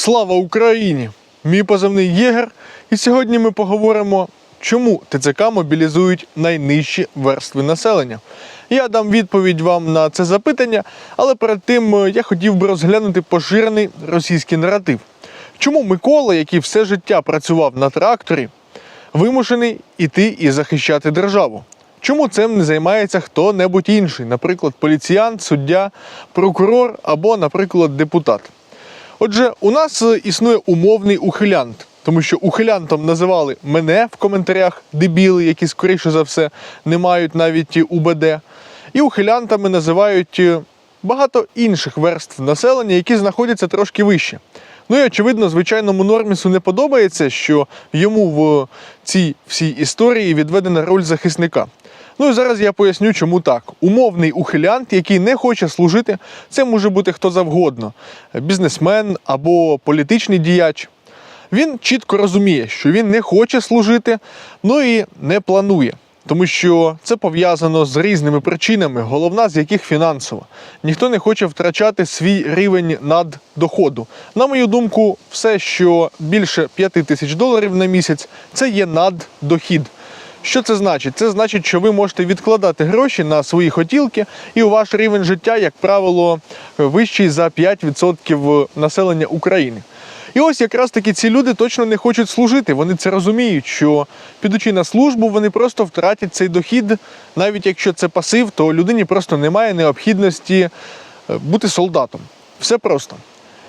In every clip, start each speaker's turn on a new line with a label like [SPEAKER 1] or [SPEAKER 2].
[SPEAKER 1] Слава Україні! Мій позивний Єгер. І сьогодні ми поговоримо, чому ТЦК мобілізують найнижчі верстви населення. Я дам відповідь вам на це запитання, але перед тим е, я хотів би розглянути поширений російський наратив. Чому Микола, який все життя працював на тракторі, вимушений іти і захищати державу? Чому цим не займається хто-небудь інший, наприклад, поліціянт, суддя, прокурор або, наприклад, депутат? Отже, у нас е, існує умовний ухилянт, тому що ухилянтом називали мене в коментарях дебіли, які скоріше за все не мають навіть УБД. І ухилянтами називають е, багато інших верств населення, які знаходяться трошки вище. Ну і очевидно, звичайному нормісу не подобається, що йому в цій всій історії відведена роль захисника. Ну і зараз я поясню, чому так. Умовний ухилянт, який не хоче служити, це може бути хто завгодно: бізнесмен або політичний діяч. Він чітко розуміє, що він не хоче служити, ну і не планує. Тому що це пов'язано з різними причинами, головна з яких фінансова. Ніхто не хоче втрачати свій рівень наддоходу. На мою думку, все, що більше 5 тисяч доларів на місяць, це є наддохід. Що це значить? Це значить, що ви можете відкладати гроші на свої хотілки, і у ваш рівень життя, як правило, вищий за 5% населення України. І ось якраз таки ці люди точно не хочуть служити. Вони це розуміють, що підучи на службу, вони просто втратять цей дохід. Навіть якщо це пасив, то людині просто немає необхідності е, бути солдатом. Все просто.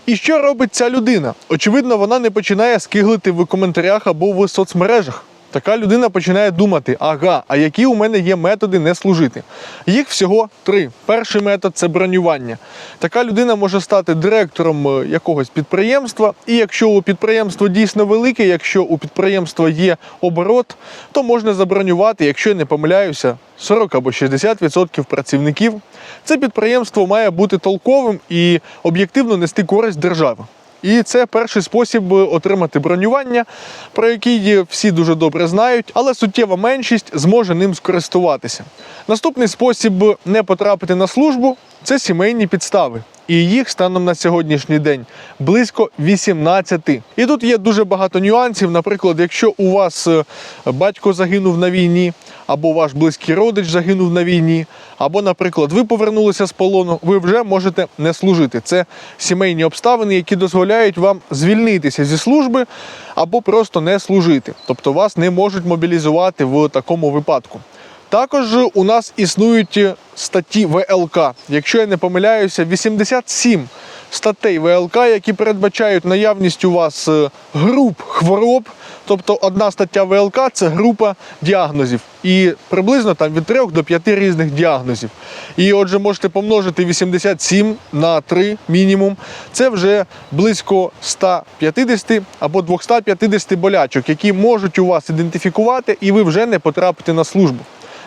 [SPEAKER 1] І що робить ця людина? Очевидно, вона не починає скиглити в коментарях або в соцмережах. Така людина починає думати: ага, а які у мене є методи не служити? Їх всього три. Перший метод це бронювання. Така людина може стати директором е, якогось підприємства, і якщо у підприємство дійсно велике, якщо у підприємства є оборот, то можна забронювати, якщо я не помиляюся, 40 або 60% працівників. Це підприємство має бути толковим і об'єктивно нести користь держави. І це перший спосіб отримати бронювання, про який всі дуже добре знають, але суттєва меншість зможе ним скористуватися. Наступний спосіб не потрапити на службу це сімейні підстави. І їх станом на сьогоднішній день близько 18. І тут є дуже багато нюансів. Наприклад, якщо у вас е, батько загинув на війні, або ваш близький родич загинув на війні, або, наприклад, ви повернулися з полону, ви вже можете не служити. Це сімейні обставини, які дозволяють вам звільнитися зі служби або просто не служити. Тобто вас не можуть мобілізувати в такому випадку. Також у нас існують статті ВЛК. Якщо я не помиляюся, 87 статей ВЛК, які передбачають наявність у вас е, груп хвороб. Тобто одна стаття ВЛК це група діагнозів. І приблизно там від 3 до 5 різних діагнозів. І отже, можете помножити 87 на 3 мінімум. Це вже близько 150 або 250 болячок, які можуть у вас ідентифікувати, і ви вже не потрапите на службу.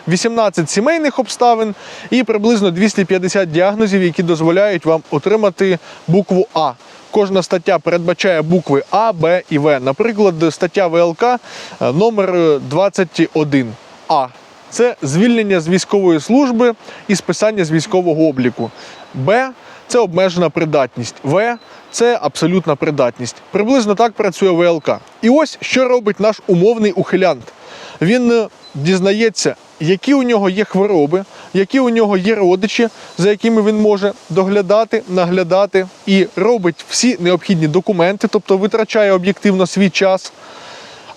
[SPEAKER 1] 18 сімейних обставин і приблизно 250 діагнозів, які дозволяють вам отримати букву А. Кожна стаття передбачає букви А, Б і В. Наприклад, стаття ВЛК е, номер 21 А. Це звільнення з військової служби і списання з військового обліку. Б це обмежена придатність. В це абсолютна придатність. Приблизно так працює ВЛК. І ось що робить наш умовний ухилянт. Він е, дізнається, які у нього є хвороби, які у нього є родичі, за якими він може доглядати, наглядати і робить всі необхідні документи, тобто витрачає об'єктивно свій час.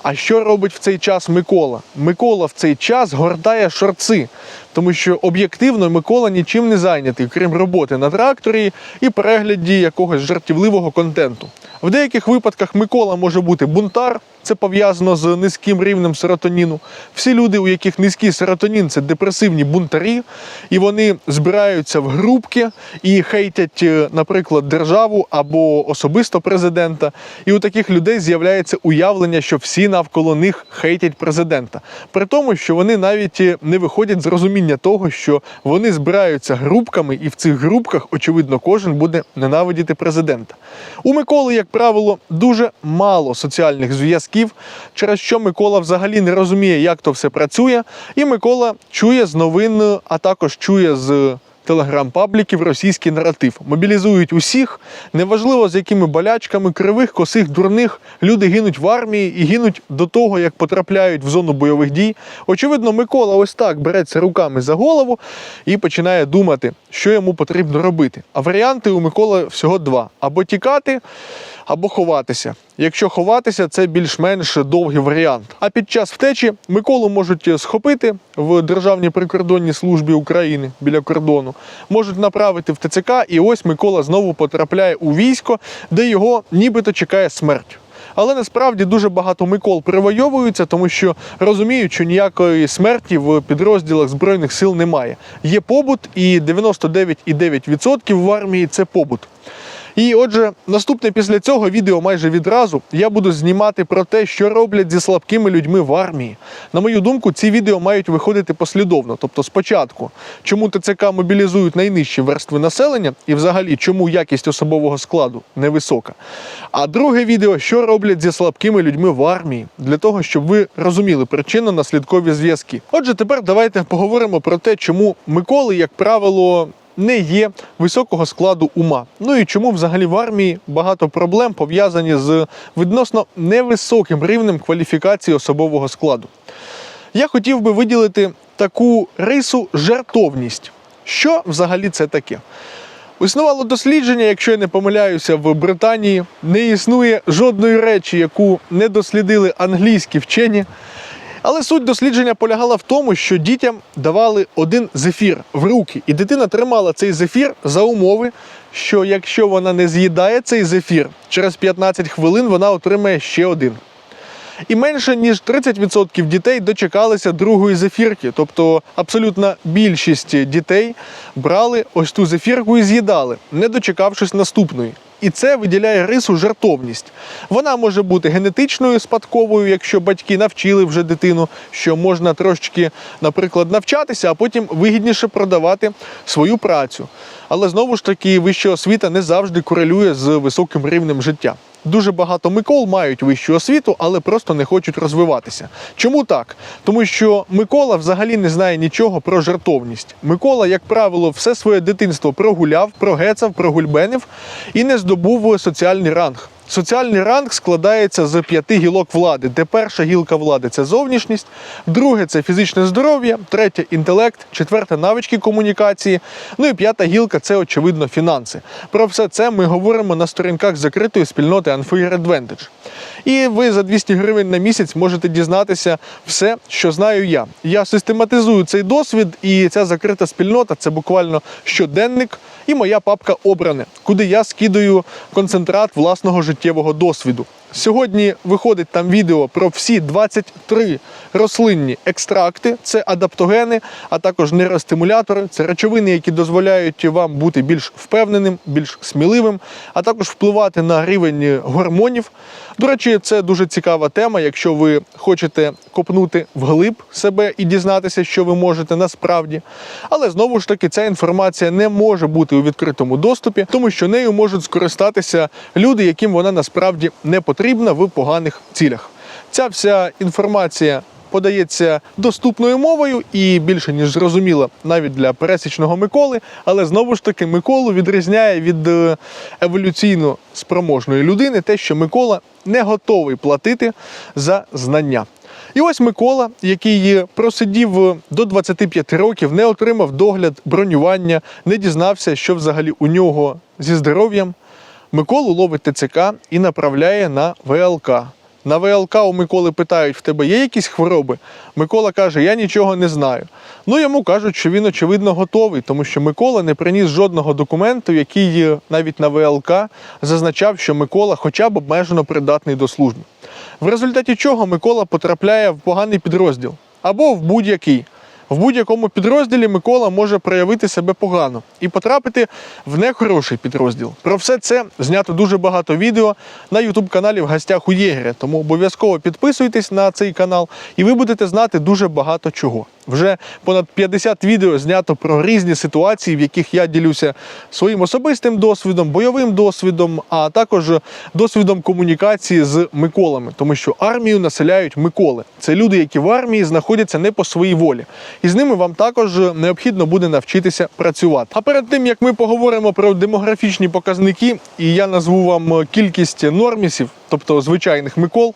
[SPEAKER 1] А що робить в цей час Микола? Микола в цей час гордає шорци, тому що об'єктивно Микола нічим не зайнятий, крім роботи на тракторі і перегляді якогось жартівливого контенту. В деяких випадках Микола може бути бунтар, це пов'язано з низьким рівнем серотоніну. Всі люди, у яких низький серотонін, це депресивні бунтарі, і вони збираються в групки і хейтять, е, наприклад, державу або особисто президента. І у таких людей з'являється уявлення, що всі навколо них хейтять президента. При тому, що вони навіть е, не виходять з розуміння того, що вони збираються групками, і в цих групках, очевидно, кожен буде ненавидіти президента. У Миколи, як правило, дуже мало соціальних зв'язків, через що Микола взагалі не розуміє, як то все працює. І Микола чує з новин, а також чує з телеграм-пабліків російський наратив. Мобілізують усіх, неважливо з якими болячками, кривих, косих, дурних. Люди гинуть в армії і гинуть до того, як потрапляють в зону бойових дій. Очевидно, Микола ось так береться руками за голову і починає думати, що йому потрібно робити. А варіанти у Миколи всього два: або тікати, або ховатися. Якщо ховатися, це більш-менш довгий варіант. А під час втечі Миколу можуть схопити в Державній прикордонній службі України біля кордону, можуть направити в ТЦК, і ось Микола знову потрапляє у військо, де його нібито чекає смерть. Але насправді дуже багато Микол привойовуються, тому що розуміють, що ніякої смерті в підрозділах збройних сил немає. Є побут, і 99,9% в армії це побут. І отже, наступне після цього відео майже відразу я буду знімати про те, що роблять зі слабкими людьми в армії. На мою думку, ці відео мають виходити послідовно. Тобто, спочатку, чому ТЦК мобілізують найнижчі верстви населення, і взагалі чому якість особового складу невисока. А друге відео, що роблять зі слабкими людьми в армії, для того, щоб ви розуміли причинно-наслідкові зв'язки. Отже, тепер давайте поговоримо про те, чому Миколи, як правило, не є високого складу ума. Ну і чому взагалі в армії багато проблем пов'язані з відносно невисоким рівнем кваліфікації особового складу. Я хотів би виділити таку рису жертовність. Що взагалі це таке? Існувало дослідження, якщо я не помиляюся, в Британії не існує жодної речі, яку не дослідили англійські вчені. Але суть дослідження полягала в тому, що дітям давали один зефір в руки, і дитина тримала цей зефір за умови, що якщо вона не з'їдає цей зефір, через 15 хвилин вона отримає ще один. І менше ніж 30% дітей дочекалися другої зефірки. Тобто абсолютна більшість дітей брали ось ту зефірку і з'їдали, не дочекавшись наступної. І це виділяє рису жертовність. Вона може бути генетичною спадковою, якщо батьки навчили вже дитину, що можна трошечки, наприклад, навчатися, а потім вигідніше продавати свою працю. Але знову ж таки, вища освіта не завжди корелює з високим рівнем життя. Дуже багато Микол мають вищу освіту, але просто не хочуть розвиватися. Чому так? Тому що Микола взагалі не знає нічого про жертовність. Микола, як правило, все своє дитинство прогуляв, прогецав, прогульбенив і не здобув соціальний ранг. Соціальний ранг складається з п'яти гілок влади, де перша гілка влади це зовнішність, друге це фізичне здоров'я, третє інтелект, четверте навички комунікації. Ну і п'ята гілка це очевидно фінанси. Про все це ми говоримо на сторінках закритої спільноти Unfair Advantage. І ви за 200 гривень на місяць можете дізнатися все, що знаю я. Я систематизую цей досвід, і ця закрита спільнота це буквально щоденник і моя папка обране, куди я скидаю концентрат власного життєвого досвіду. Сьогодні виходить там відео про всі 23 рослинні екстракти, це адаптогени, а також нейростимулятори, це речовини, які дозволяють вам бути більш впевненим, більш сміливим, а також впливати на рівень гормонів. До речі, це дуже цікава тема. Якщо ви хочете копнути вглиб себе і дізнатися, що ви можете насправді. Але знову ж таки, ця інформація не може бути у відкритому доступі, тому що нею можуть скористатися люди, яким вона насправді не потрібна в поганих цілях. Ця вся інформація подається доступною мовою і більше ніж зрозуміла навіть для пересічного Миколи. Але знову ж таки Миколу відрізняє від е, еволюційно спроможної людини те, що Микола не готовий платити за знання. І ось Микола, який просидів до 25 років, не отримав догляд, бронювання, не дізнався, що взагалі у нього зі здоров'ям. Миколу ловить ТЦК і направляє на ВЛК. На ВЛК у Миколи питають: в тебе є якісь хвороби? Микола каже: Я нічого не знаю. Ну йому кажуть, що він очевидно готовий, тому що Микола не приніс жодного документу, який е, навіть на ВЛК зазначав, що Микола хоча б обмежено придатний до служби. В результаті чого Микола потрапляє в поганий підрозділ або в будь-який. В будь-якому підрозділі Микола може проявити себе погано і потрапити в нехороший підрозділ. Про все це знято дуже багато відео на ютуб-каналі в гостях у Єгеря. Тому обов'язково підписуйтесь на цей канал, і ви будете знати дуже багато чого. Вже понад 50 відео знято про різні ситуації, в яких я ділюся своїм особистим досвідом, бойовим досвідом, а також досвідом комунікації з Миколами, тому що армію населяють Миколи. Це люди, які в армії знаходяться не по своїй волі, і з ними вам також необхідно буде навчитися працювати. А перед тим як ми поговоримо про демографічні показники, і я назву вам кількість нормісів, тобто звичайних Микол.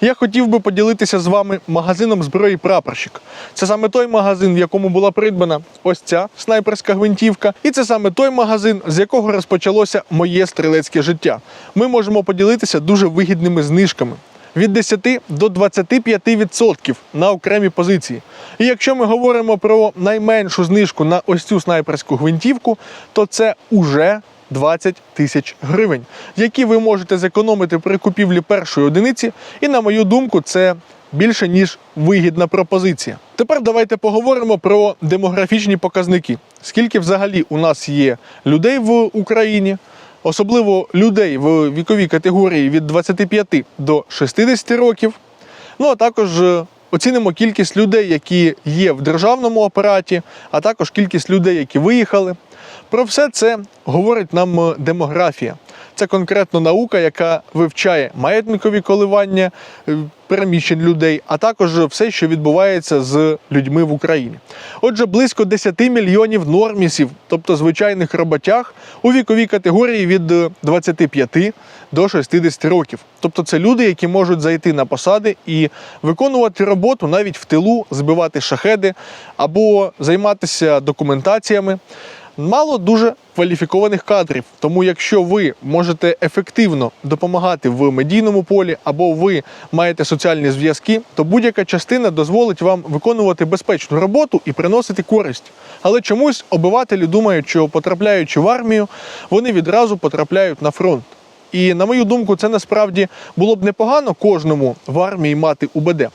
[SPEAKER 1] Я хотів би поділитися з вами магазином зброї прапорщик. Це саме той магазин, в якому була придбана ось ця снайперська гвинтівка, і це саме той магазин, з якого розпочалося моє стрілецьке життя. Ми можемо поділитися дуже вигідними знижками. Від 10 до 25% на окремі позиції. І якщо ми говоримо про найменшу знижку на ось цю снайперську гвинтівку, то це уже 20 тисяч гривень, які ви можете зекономити при купівлі першої одиниці. І на мою думку, це більше ніж вигідна пропозиція. Тепер давайте поговоримо про демографічні показники. Скільки взагалі у нас є людей в Україні, особливо людей в віковій категорії від 25 до 60 років. Ну а також е, оцінимо кількість людей, які є в державному апараті, а також кількість людей, які виїхали. Про все це говорить нам е, демографія. Це конкретно наука, яка вивчає маятникові коливання е, переміщень людей, а також все, що відбувається з людьми в Україні. Отже, близько 10 мільйонів нормісів, тобто звичайних роботяг, у віковій категорії від е, 25 до 60 років. Тобто це люди, які можуть зайти на посади і виконувати роботу навіть в тилу, збивати шахеди або займатися документаціями. Мало дуже кваліфікованих кадрів. Тому, якщо ви можете ефективно допомагати в медійному полі або ви маєте соціальні зв'язки, то будь-яка частина дозволить вам виконувати безпечну роботу і приносити користь. Але чомусь обивателі думають, що потрапляючи в армію, вони відразу потрапляють на фронт. І на мою думку, це насправді було б непогано кожному в армії мати УБД.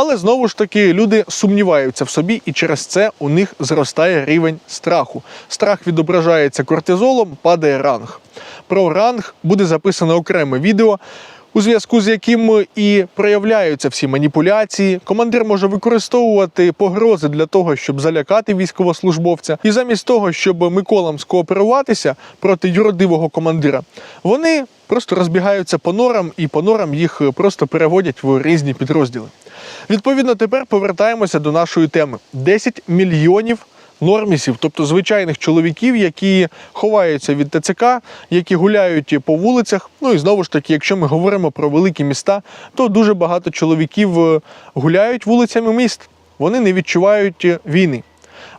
[SPEAKER 1] Але знову ж таки люди сумніваються в собі, і через це у них зростає рівень страху. Страх відображається кортизолом, падає ранг. Про ранг буде записано окреме відео. У зв'язку з яким і проявляються всі маніпуляції, командир може використовувати погрози для того, щоб залякати військовослужбовця. І замість того, щоб Миколам скооперуватися проти юродивого командира, вони просто розбігаються по норам і по норам їх просто переводять в різні підрозділи. Відповідно, тепер повертаємося до нашої теми: 10 мільйонів. Нормісів, тобто звичайних чоловіків, які ховаються від ТЦК, які гуляють по вулицях. Ну і знову ж таки, якщо ми говоримо про великі міста, то дуже багато чоловіків е, гуляють вулицями міст. Вони не відчувають е, війни.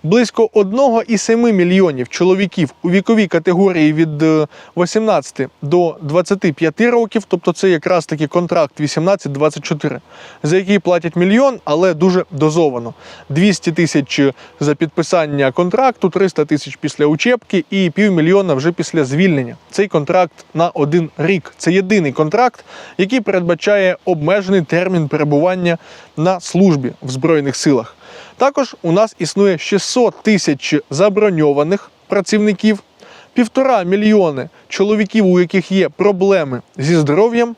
[SPEAKER 1] Близько 1,7 мільйонів чоловіків у віковій категорії від е, 18 до 25 років, тобто це якраз таки контракт 18-24, за який платять мільйон, але дуже дозовано. 200 тисяч за підписання контракту, 300 тисяч після учебки і півмільйона вже після звільнення. Цей контракт на один рік. Це єдиний контракт, який передбачає обмежений термін перебування на службі в Збройних силах. Також у нас існує 600 тисяч заброньованих працівників, півтора мільйони чоловіків, у яких є проблеми зі здоров'ям.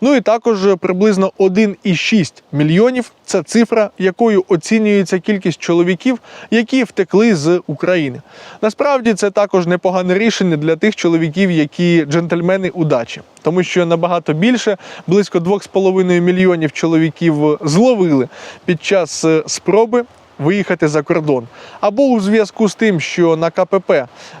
[SPEAKER 1] Ну і також приблизно 1,6 мільйонів це цифра, якою оцінюється кількість чоловіків, які втекли з України. Насправді це також непогане рішення для тих чоловіків, які джентльмени удачі, тому що набагато більше, близько 2,5 мільйонів чоловіків зловили під час е, спроби. Виїхати за кордон. Або у зв'язку з тим, що на КПП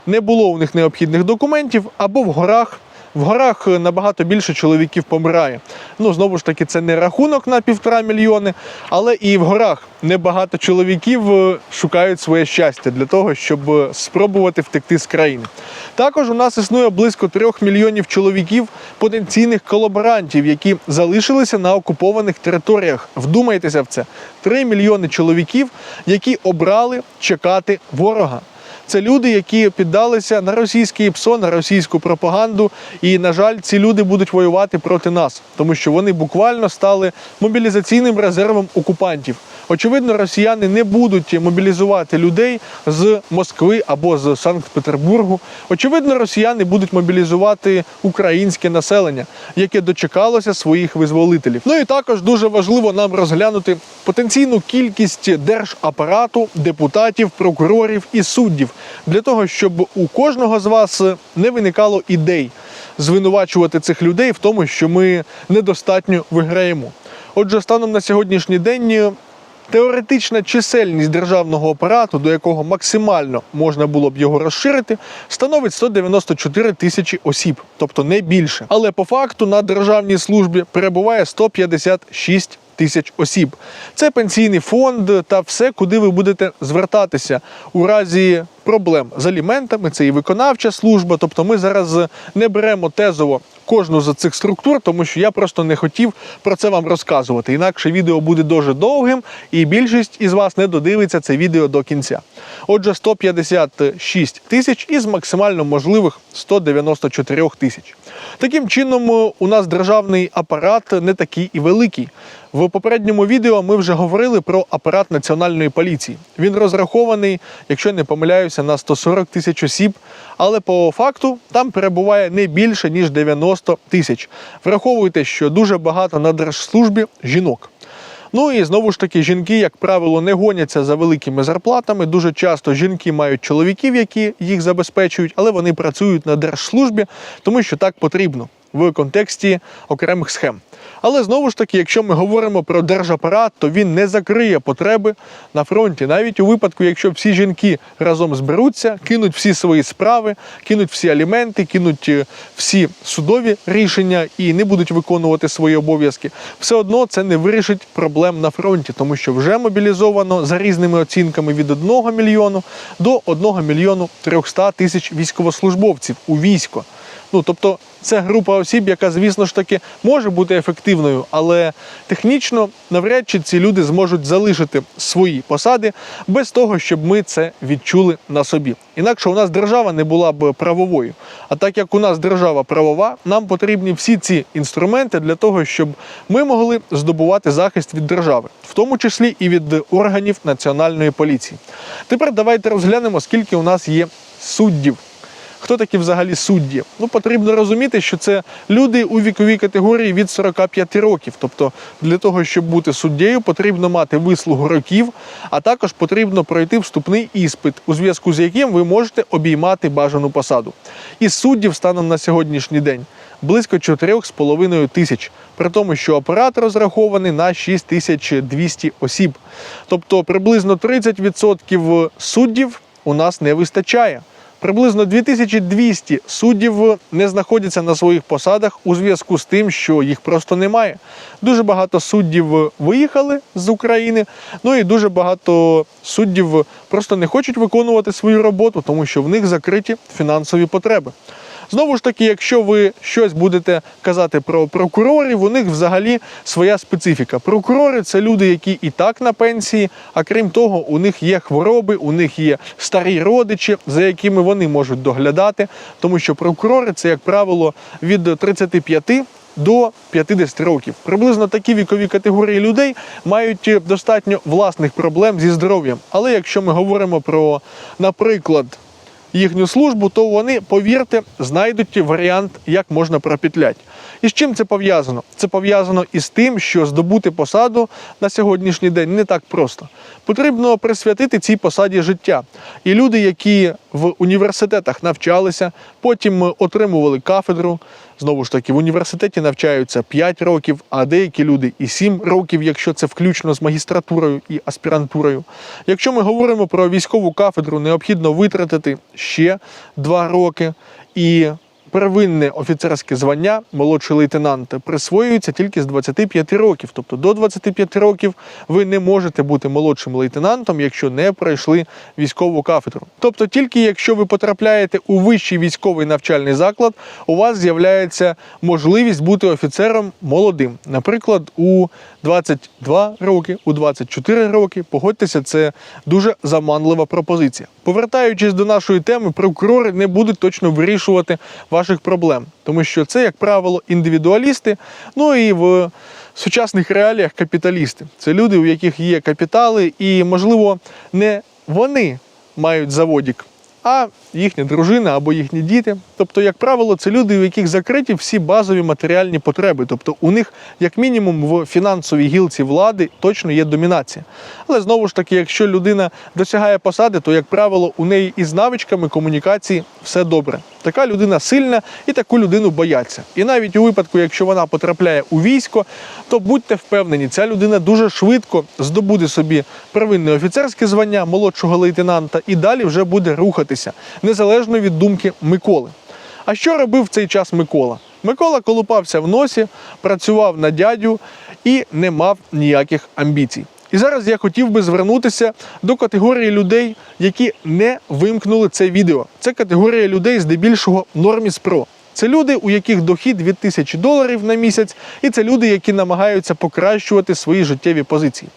[SPEAKER 1] не було у них необхідних документів, або в горах в горах набагато більше чоловіків помирає. Ну знову ж таки, це не рахунок на півтора мільйони, але і в горах небагато чоловіків е, шукають своє щастя для того, щоб е, спробувати втекти з країни. Також у нас існує близько трьох мільйонів чоловіків потенційних колаборантів, які залишилися на окупованих територіях. Вдумайтеся в це: три мільйони чоловіків, які обрали чекати ворога. Це люди, які піддалися на російський ПСО, на російську пропаганду. І, на жаль, ці люди будуть воювати проти нас, тому що вони буквально стали мобілізаційним резервом окупантів. Очевидно, росіяни не будуть мобілізувати людей з Москви або з Санкт-Петербургу. Очевидно, росіяни будуть мобілізувати українське населення, яке дочекалося своїх визволителів. Ну і також дуже важливо нам розглянути потенційну кількість держапарату, депутатів, прокурорів і суддів для того, щоб у кожного з вас не виникало ідей звинувачувати цих людей в тому, що ми недостатньо виграємо. Отже, станом на сьогоднішній день теоретична чисельність державного апарату, до якого максимально можна було б його розширити, становить 194 тисячі осіб, тобто не більше. Але по факту на державній службі перебуває 156 тисяч осіб. Це пенсійний фонд та все, куди ви будете звертатися у разі проблем з аліментами. Це і виконавча служба. Тобто, ми зараз не беремо тезово кожну з цих структур, тому що я просто не хотів про це вам розказувати. Інакше відео буде дуже довгим, і більшість із вас не додивиться це відео до кінця. Отже, 156 тисяч із максимально можливих 194 тисяч. Таким чином, у нас державний апарат не такий і великий. В попередньому відео ми вже говорили про апарат національної поліції. Він розрахований, якщо не помиляюся, на 140 тисяч осіб, але по факту там перебуває не більше ніж 90 тисяч. Враховуйте, що дуже багато на держслужбі жінок. Ну і знову ж таки, жінки, як правило, не гоняться за великими зарплатами. Дуже часто жінки мають чоловіків, які їх забезпечують, але вони працюють на держслужбі, тому що так потрібно в контексті окремих схем. Але знову ж таки, якщо ми говоримо про держапарат, то він не закриє потреби на фронті. Навіть у випадку, якщо всі жінки разом зберуться, кинуть всі свої справи, кинуть всі аліменти, кинуть е, всі судові рішення і не будуть виконувати свої обов'язки, все одно це не вирішить проблем на фронті, тому що вже мобілізовано за різними оцінками від 1 мільйону до 1 мільйону 300 тисяч військовослужбовців у військо. Ну тобто це група осіб, яка, звісно ж таки, може бути ефективною, але технічно навряд чи ці люди зможуть залишити свої посади без того, щоб ми це відчули на собі. Інакше у нас держава не була б правовою. А так як у нас держава правова, нам потрібні всі ці інструменти для того, щоб ми могли здобувати захист від держави, в тому числі і від органів національної поліції. Тепер давайте розглянемо, скільки у нас є суддів. Хто такі взагалі судді? Ну потрібно розуміти, що це люди у віковій категорії від 45 років. Тобто для того, щоб бути суддєю, потрібно мати вислугу років, а також потрібно пройти вступний іспит, у зв'язку з яким ви можете обіймати бажану посаду. Із суддів станом на сьогоднішній день близько 4,5 тисяч, при тому, що апарат розрахований на 6200 осіб. Тобто приблизно 30% суддів у нас не вистачає. Приблизно 2200 суддів не знаходяться на своїх посадах у зв'язку з тим, що їх просто немає. Дуже багато суддів виїхали з України, ну і дуже багато суддів просто не хочуть виконувати свою роботу, тому що в них закриті фінансові потреби. Знову ж таки, якщо ви щось будете казати про прокурорів, у них взагалі своя специфіка. Прокурори це люди, які і так на пенсії, а крім того, у них є хвороби, у них є старі родичі, за якими вони можуть доглядати, тому що прокурори це, як правило, від 35 до 50 років. Приблизно такі вікові категорії людей мають достатньо власних проблем зі здоров'ям. Але якщо ми говоримо про, наприклад, їхню службу, то вони, повірте, знайдуть варіант, як можна пропетляти. І з чим це пов'язано? Це пов'язано із тим, що здобути посаду на сьогоднішній день не так просто. Потрібно присвятити цій посаді життя. І люди, які в університетах навчалися, потім отримували кафедру. Знову ж таки, в університеті навчаються 5 років, а деякі люди і 7 років, якщо це включно з магістратурою і аспірантурою. Якщо ми говоримо про військову кафедру, необхідно витратити ще 2 роки. І первинне офіцерське звання, молодший лейтенант, присвоюється тільки з 25 років. Тобто до 25 років ви не можете бути молодшим лейтенантом, якщо не пройшли військову кафедру. Тобто, тільки якщо ви потрапляєте у вищий військовий навчальний заклад, у вас з'являється можливість бути офіцером молодим. Наприклад, у 22 роки, у 24 роки. Погодьтеся, це дуже заманлива пропозиція. Повертаючись до нашої теми, прокурори не будуть точно вирішувати ваших проблем, тому що це, як правило, індивідуалісти, ну і в сучасних реаліях капіталісти. Це люди, у яких є капітали, і, можливо, не вони мають заводік, а їхня дружина або їхні діти. Тобто, як правило, це люди, у яких закриті всі базові матеріальні потреби. Тобто, у них, як мінімум, в фінансовій гілці влади точно є домінація. Але знову ж таки, якщо людина досягає посади, то, як правило, у неї із навичками комунікації все добре. Така людина сильна і таку людину бояться. І навіть у випадку, якщо вона потрапляє у військо, то будьте впевнені, ця людина дуже швидко здобуде собі первинне офіцерське звання молодшого лейтенанта і далі вже буде рухатися, незалежно від думки Миколи. А що робив в цей час Микола? Микола колупався в носі, працював на дядю і не мав ніяких амбіцій. І зараз я хотів би звернутися до категорії людей, які не вимкнули це відео. Це категорія людей здебільшого Норміс Про. Це люди, у яких дохід від тисячі доларів на місяць, і це люди, які намагаються покращувати свої життєві позиції.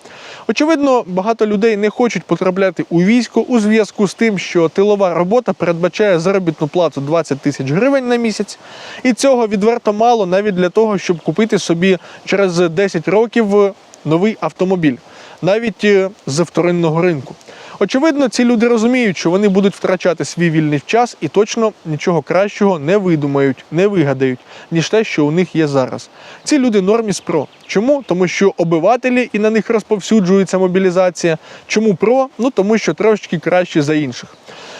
[SPEAKER 1] Очевидно, багато людей не хочуть потрапляти у військо у зв'язку з тим, що тилова робота передбачає заробітну плату 20 тисяч гривень на місяць, і цього відверто мало навіть для того, щоб купити собі через 10 років новий автомобіль, навіть е, з вторинного ринку. Очевидно, ці люди розуміють, що вони будуть втрачати свій вільний час і точно нічого кращого не видумають, не вигадають, ніж те, що у них є зараз. Ці люди норміс про. Чому? Тому що обивателі і на них розповсюджується мобілізація. Чому про? Ну тому що трошечки краще за інших.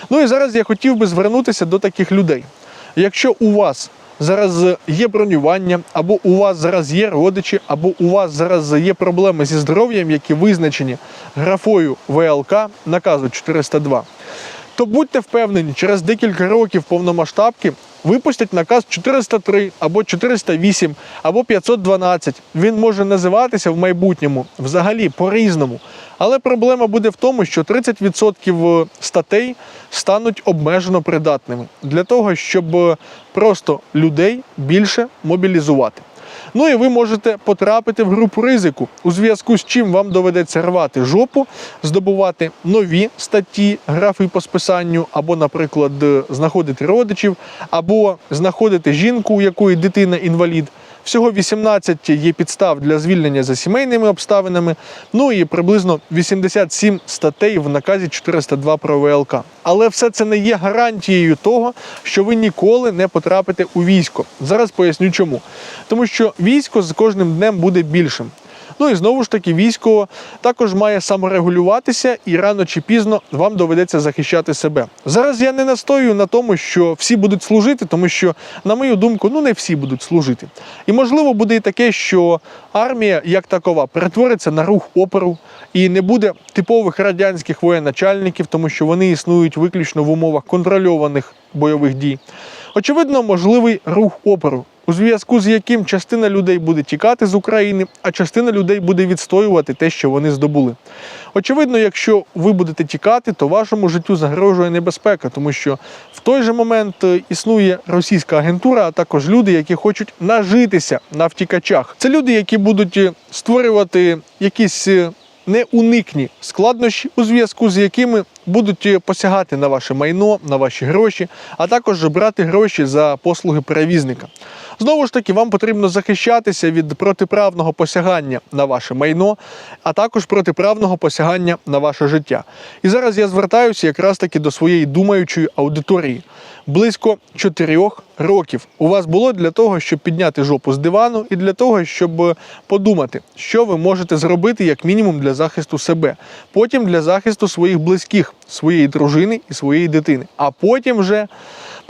[SPEAKER 1] Ну і зараз я хотів би звернутися до таких людей. Якщо у вас зараз є бронювання, або у вас зараз є родичі, або у вас зараз є проблеми зі здоров'ям, які визначені графою ВЛК наказу 402, то будьте впевнені, через декілька років повномасштабки випустять наказ 403 або 408 або 512. Він може називатися в майбутньому взагалі по-різному. Але проблема буде в тому, що 30% статей стануть обмежено придатними для того, щоб просто людей більше мобілізувати. Ну і ви можете потрапити в групу ризику, у зв'язку з чим вам доведеться рвати жопу, здобувати нові статті, графи по списанню, або, наприклад, знаходити родичів, або знаходити жінку, у якої дитина інвалід. Всього 18 є підстав для звільнення за сімейними обставинами. Ну і приблизно 87 статей в наказі 402 про ВЛК. Але все це не є гарантією того, що ви ніколи не потрапите у військо. Зараз поясню чому. Тому що військо з кожним днем буде більшим. Ну і знову ж таки, військо також має саморегулюватися, і рано чи пізно вам доведеться захищати себе. Зараз я не настоюю на тому, що всі будуть служити, тому що, на мою думку, ну не всі будуть служити. І можливо буде і таке, що армія як такова перетвориться на рух опору і не буде типових радянських воєначальників, тому що вони існують виключно в умовах контрольованих бойових дій. Очевидно, можливий рух опору у зв'язку з яким частина людей буде тікати з України, а частина людей буде відстоювати те, що вони здобули. Очевидно, якщо ви будете тікати, то вашому життю загрожує небезпека, тому що в той же момент е, існує російська агентура, а також люди, які хочуть нажитися на втікачах. Це люди, які будуть е, створювати якісь. е, Неуникні складнощі, у зв'язку з якими будуть е, посягати на ваше майно, на ваші гроші, а також брати гроші за послуги перевізника. Знову ж таки, вам потрібно захищатися від протиправного посягання на ваше майно, а також протиправного посягання на ваше життя. І зараз я звертаюся якраз таки до своєї думаючої аудиторії. Близько чотирьох років. У вас було для того, щоб підняти жопу з дивану, і для того, щоб подумати, що ви можете зробити як мінімум для захисту себе, потім для захисту своїх близьких, своєї дружини і своєї дитини, а потім вже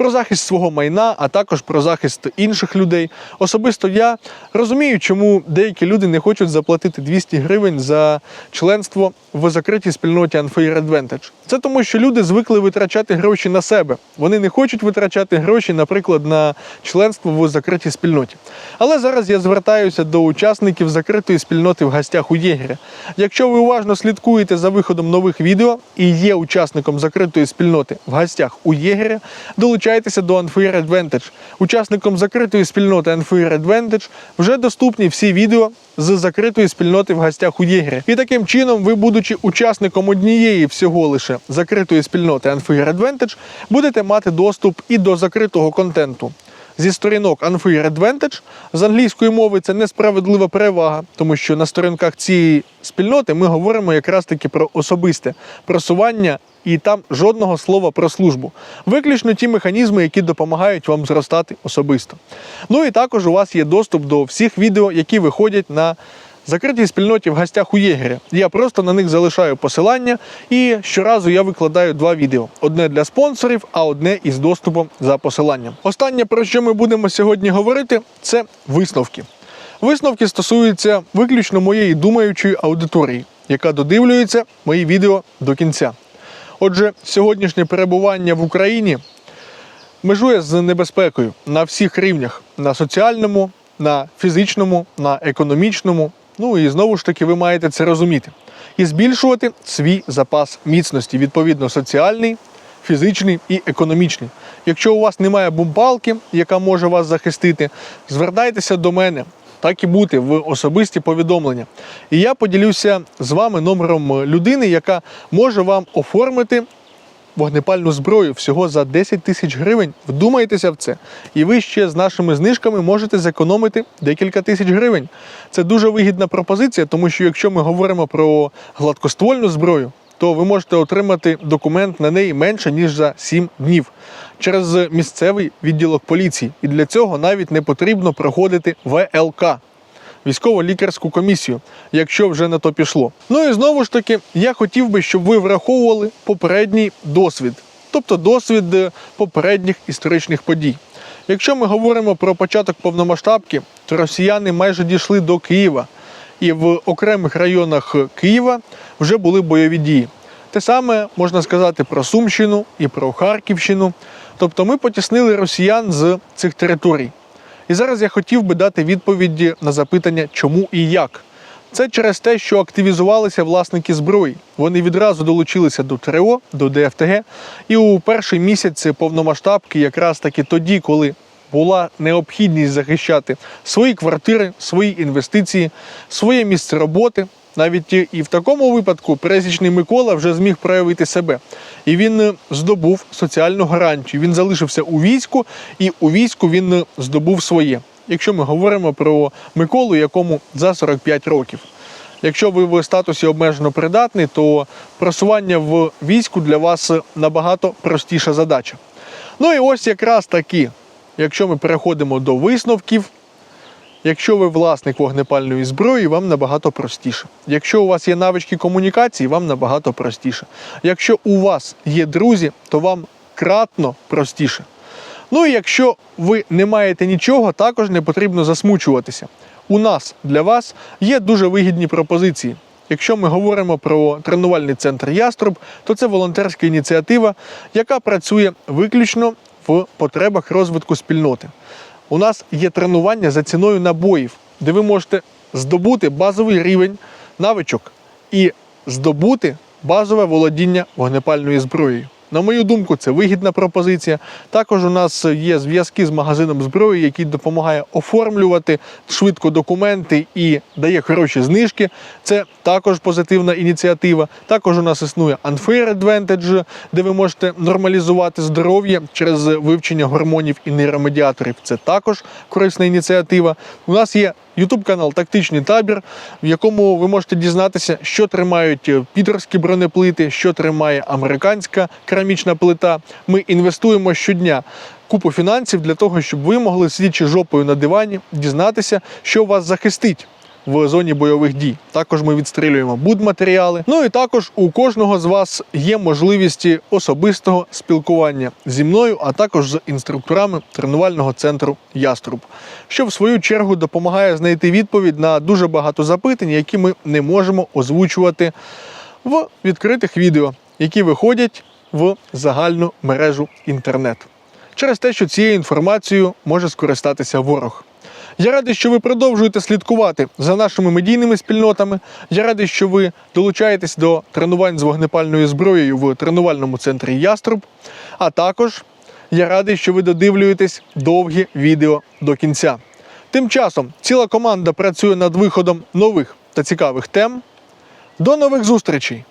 [SPEAKER 1] про захист свого майна, а також про захист інших людей. Особисто я розумію, чому деякі люди не хочуть заплатити 200 гривень за членство в закритій спільноті Unfair Advantage. Це тому, що люди звикли витрачати гроші на себе. Вони не хочуть витрачати гроші, наприклад, на членство в закритій спільноті. Але зараз я звертаюся до учасників закритої спільноти в гостях у Єгеря. Якщо ви уважно слідкуєте за виходом нових відео і є учасником закритої спільноти в гостях у Єгеря, долучайтеся до Unfair Advantage. Учасником закритої спільноти Unfair Advantage вже доступні всі відео з закритої спільноти в гостях у Єгері. І таким чином, ви, будучи учасником однієї всього лише закритої спільноти Unfair Advantage, будете мати доступ і до закритого контенту. Зі сторінок Unfair Advantage з англійської мови це несправедлива перевага, тому що на сторінках цієї спільноти ми говоримо якраз таки про особисте просування і там жодного слова про службу. Виключно ті механізми, які допомагають вам зростати особисто. Ну і також у вас є доступ до всіх відео, які виходять на закритій спільноті в гостях у єгеря. Я просто на них залишаю посилання, і щоразу я викладаю два відео: одне для спонсорів, а одне із доступом за посиланням. Останнє, про що ми будемо сьогодні говорити, це висновки. Висновки стосуються виключно моєї думаючої аудиторії, яка додивлюється мої відео до кінця. Отже, сьогоднішнє перебування в Україні межує з небезпекою на всіх рівнях: на соціальному, на фізичному, на економічному. Ну і знову ж таки, ви маєте це розуміти. І збільшувати свій запас міцності, відповідно, соціальний, фізичний і економічний. Якщо у вас немає бумпалки, яка може вас захистити, звертайтеся до мене. Так і бути в особисті повідомлення. І я поділюся з вами номером людини, яка може вам оформити вогнепальну зброю всього за 10 тисяч гривень. Вдумайтеся в це. І ви ще з нашими знижками можете зекономити декілька тисяч гривень. Це дуже вигідна пропозиція, тому що якщо ми говоримо про гладкоствольну зброю, то ви можете отримати документ на неї менше ніж за 7 днів через місцевий відділок поліції. І для цього навіть не потрібно проходити ВЛК військово-лікарську комісію, якщо вже на то пішло. Ну і знову ж таки, я хотів би, щоб ви враховували попередній досвід, тобто досвід е, попередніх історичних подій. Якщо ми говоримо про початок повномасштабки, то росіяни майже дійшли до Києва, і в окремих районах Києва вже були бойові дії. Те саме можна сказати про Сумщину і про Харківщину. Тобто ми потіснили росіян з цих територій. І зараз я хотів би дати відповіді на запитання, чому і як. Це через те, що активізувалися власники зброї. Вони відразу долучилися до ТРО, до ДФТГ. І у перший місяць повномасштабки, якраз таки тоді, коли була необхідність захищати свої квартири, свої інвестиції, своє місце роботи. Навіть і в такому випадку пересічний Микола вже зміг проявити себе. І він е, здобув соціальну гарантію. Він залишився у війську, і у війську він е, здобув своє. Якщо ми говоримо про Миколу, якому за 45 років. Якщо ви в статусі обмежено придатний, то просування в війську для вас набагато простіша задача. Ну і ось якраз таки, якщо ми переходимо до висновків, Якщо ви власник вогнепальної зброї, вам набагато простіше. Якщо у вас є навички комунікації, вам набагато простіше. Якщо у вас є друзі, то вам кратно простіше. Ну і якщо ви не маєте нічого, також не потрібно засмучуватися. У нас для вас є дуже вигідні пропозиції. Якщо ми говоримо про тренувальний центр Яструб, то це волонтерська ініціатива, яка працює виключно в потребах розвитку спільноти у нас є тренування за ціною набоїв, де ви можете здобути базовий рівень навичок і здобути базове володіння вогнепальною зброєю. На мою думку, це вигідна пропозиція. Також у нас є зв'язки з магазином зброї, який допомагає оформлювати швидко документи і дає хороші знижки. Це також позитивна ініціатива. Також у нас існує Unfair Advantage, де ви можете нормалізувати здоров'я через вивчення гормонів і нейромедіаторів. Це також корисна ініціатива. У нас є Ютуб канал Тактичний табір, в якому ви можете дізнатися, що тримають підерські бронеплити, що тримає американська керамічна плита. Ми інвестуємо щодня купу фінансів для того, щоб ви могли сидячи жопою на дивані, дізнатися, що вас захистить. В зоні бойових дій також ми відстрілюємо будматеріали. Ну і також у кожного з вас є можливість особистого спілкування зі мною, а також з інструкторами тренувального центру Яструб, що в свою чергу допомагає знайти відповідь на дуже багато запитань, які ми не можемо озвучувати в відкритих відео, які виходять в загальну мережу інтернет. Через те, що цією інформацією може скористатися ворог. Я радий, що ви продовжуєте слідкувати за нашими медійними спільнотами. Я радий, що ви долучаєтесь до тренувань з вогнепальною зброєю в тренувальному центрі Яструб. А також я радий, що ви додивлюєтесь довгі відео до кінця. Тим часом ціла команда працює над виходом нових та цікавих тем. До нових зустрічей!